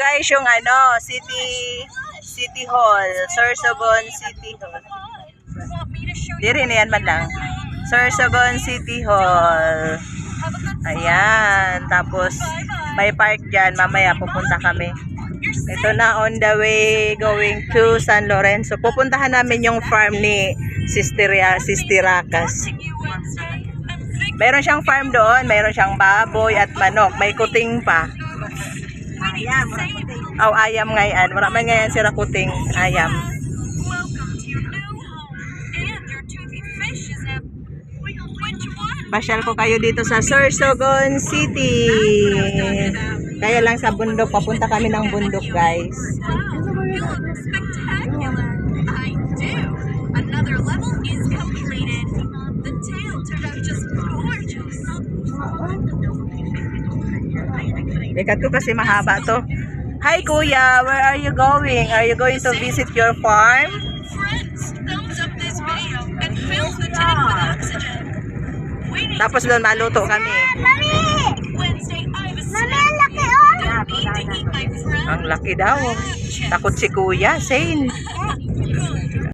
guys yung ano, City City Hall, Sorsogon City Hall. Diri na yan man lang. Sorsogon City Hall. Ayan, tapos may park dyan, mamaya pupunta kami. Ito na on the way going to San Lorenzo. Pupuntahan namin yung farm ni Sisteria, Sistirakas. Meron siyang farm doon, meron siyang baboy at manok, may kuting pa. Ayam. Aw, ayam ngayon. Wala man ngayon sira kuting ayam. Pasyal ko kayo dito sa Sorsogon City. Kaya lang sa bundok, papunta kami ng bundok guys. I do. Ikat ko kasi mahaba to. Hi kuya, where are you going? Are you going to visit your farm? Tapos doon maluto kami. Wednesday, I was my friend. Ang laki daw. Takot si kuya, Shane.